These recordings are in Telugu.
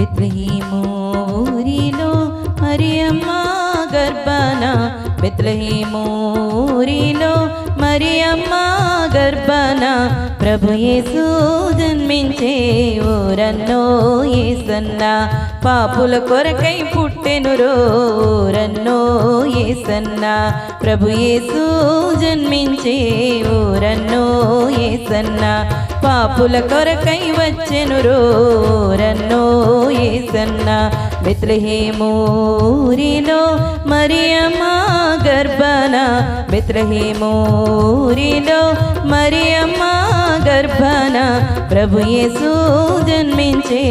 బెత్లహీము ఊరిలో మరియమ్మ గర్భన. బెత్లహీము ఊరిలో మరియమ్మ గర్భన. ప్రభు యేసు జన్మించే ఊరన్నో ఏసన్న పాపుల కొరకై పుట్టెను రోరన్నో ఏసన్న ప్రభు యేసు జన్మించే ఊరన్నో ఏసన్న పాపుల కొరకై వచ్చెను రోరన్నో ఏసన్న బెత్లహేమూరిలో మరియమ్మ గర్భన బెత్లహేమూరిలో మరియమ్మ గర్భన ప్రభు యేసు జన్మించే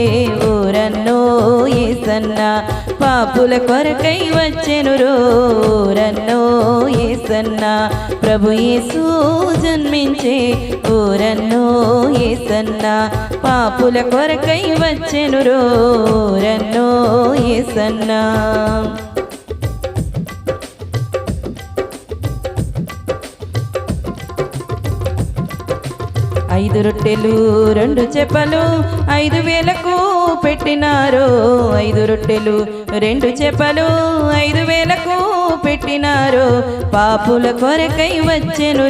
ఊరన్నో ఏసన్న. పాపుల కొరకై వచ్చెను రోరన్నో ఏసన్న. ప్రభు యేసు జన్మించే ఊరన్నో ఏసన్న. పాపుల కొరకై వచ్చెను రోరన్నో ఏసన్నా. ఐదు రొట్టెలు రెండు చెప్పలు ఐదు వేలకు పెట్టినారు. ఐదు రొట్టెలు రెండు చెప్పలు ఐదు వేలకు పెట్టినారు. పాపుల కొరకై వచ్చెను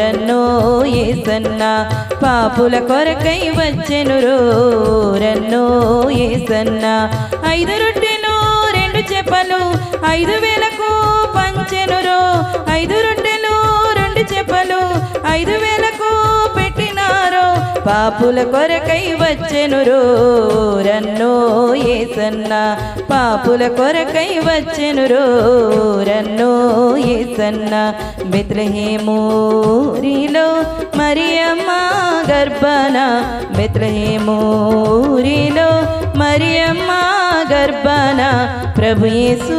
రన్నో ఏసన్న. పాపుల కొరకై వచ్చెను రన్నో ఏసన్న. ఐదు రొట్టెలు రెండు చెప్పలు ఐదు వేలకు పంచెనురో. ఐదు రొట్టెలు రెండు చెప్పలు ఐదు వేలకు పాపుల కొరకై వచ్చెను రన్నో ఏసన్న. పాపుల కొరకై వచ్చెను రన్నో ఏసన్న. బెత్లహేమూరిలో మరియమ్మ గర్భన. బెత్లహేమూరిలో మరియమ్మ గర్భన. ప్రభు యేసు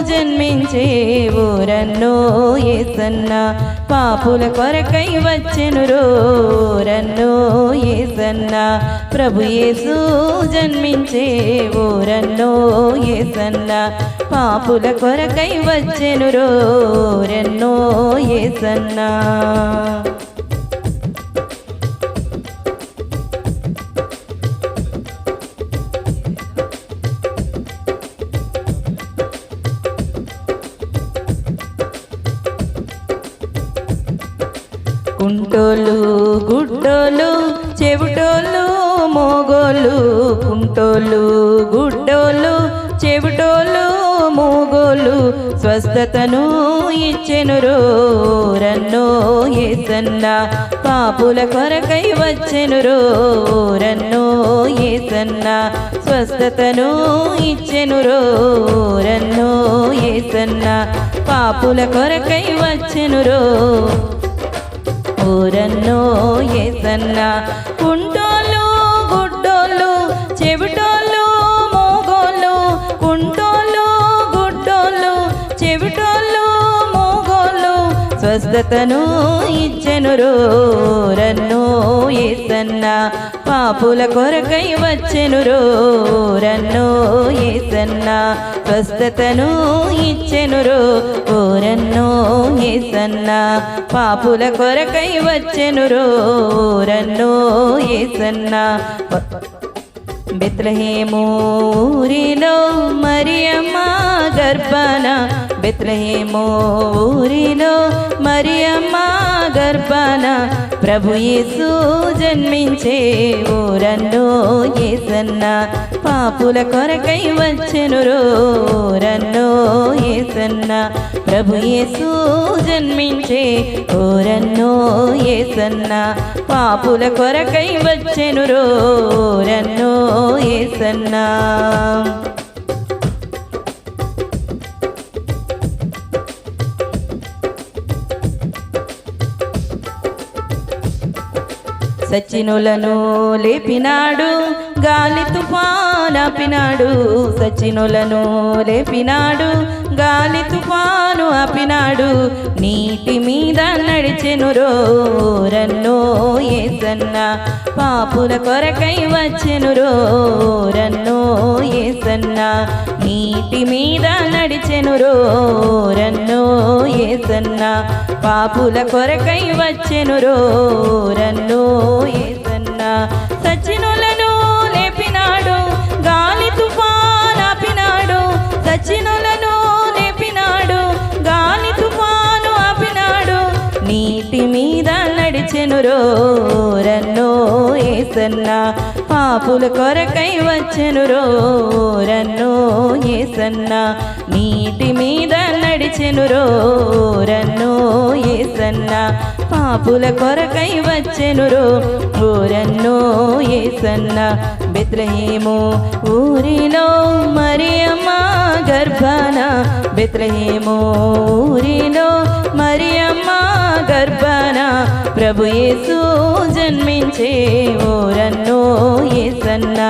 జన్మించేవు. రన్నో ఏసన్న పాపుల కొరకై వచ్చెను రోరన్నో ఏసన్న ప్రభు యేసు జన్మించే? రన్నో ఏసన్న పాపుల కొరకై వచ్చెను రోరన్నో ఏసన్నా కుంటోలు గుడ్డోలు చెవిటోలు మోగోలు కుంటోళ్ళు గుడ్డోలు చెవిటోలు మోగోలు స్వస్థతను ఇచ్చెను రన్నో ఏసన్న పాపుల కొరకై వచ్చెను రన్నో ఏసన్న స్వస్థతను ఇచ్చెను రన్నో ఏసన్న పాపుల కొరకై వచ్చెను రో ఊరన్నో ఏసన్న? కుంటోళ్ళు గుడ్డోళ్ళు చెవిటోళ్ళు మోగోళ్ళు. కుంటోళ్ళు గుడ్డోళ్ళు చెవిటోళ్ళు మోగోళ్ళు. స్వస్థతను ఇచ్చెను రన్నో ఏసన్న? పాపుల కొరకై వచ్చెను రన్నో ఏసన్న? స్వస్థతను ఇచ్చెను రన్నో ఏసన్న పాపుల కొరకై వచ్చెను రన్నో ఏసన్న బెత్రహేమూరిలో మరియమ్మ గర్భన. బెత్రహేమూరిలో మరియమ్మ గర్భన. ప్రభు యేసు జన్మించే ఊరన్నో ఏసన్న పాపుల కొరకై వచ్చెను రన్నో ఏసన్న ప్రభు యేసు జన్మించే ఊరన్నో ఏసన్న పాపుల కొరకై వచ్చెను రోరన్నో ఏసన్నా సచినులను లేపినాడు గాలి తుఫానాపినాడు సచినులను లేపినాడు గాలి తుఫాను ఆపినాడు నీటి మీద నడిచెను రన్నో ఏసన్న. పాపుల కొరకై వచ్చెను రన్నో ఏసన్న. నీటి మీద నడిచెను రన్నో ఏసన్న. పాపుల కొరకై వచ్చెను రన్నో ఏసన్న. సచినులను లేపినాడు గాలి తుఫాన్ ఆపినాడు సచిను వచ్చెనురో రన్నో ఏసన్న. పాపుల కొరకై వచ్చెనురో రన్నో ఏసన్న. నీటి మీద నడిచెనురో రన్నో ఏసన్న. పాపుల కొరకై వచ్చెనురో ఓరన్నో ఏసన్న. బెత్రహేమో ఊరిలో మరియమ్మ గర్భాన. బెత్రహేమో ఊరిలో మరియమ్మ గర్భన ప్రభు యేసు జన్మించే ఓరన్నో ఏసన్న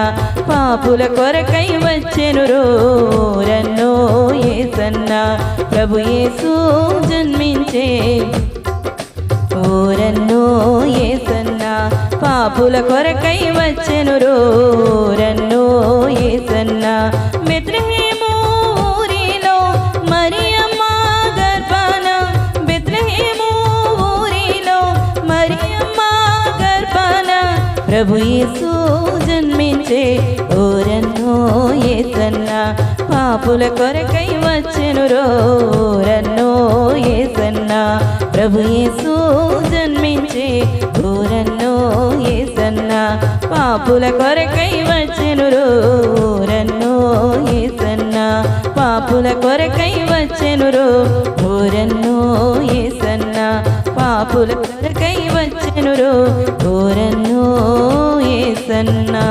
పాపుల కొరకై వచ్చెను రోరన్నో ఏసన్న ప్రభు యేసు జన్మించే ఓరన్నో ఏసన్న పాపుల కొరకై వచ్చెను రోరన్నో ఏసన్నా ప్రభు యేసు జన్మించే ఓరన్నో ఏసన్న పాపుల కొరకై వచ్చెను రోరన్నో ఏసన్న. ప్రభు యేసు జన్మించే ఓరన్నో ఏసన్న పాపుల కొరకై వచ్చెను రోరన్నో ఏసన్న. పాపుల కొరకై వచ్చెను ఓరన్నో ఏసన్న. పాపుల కొరకై వచ్చెను ఓరన్నో ఏసన్నా.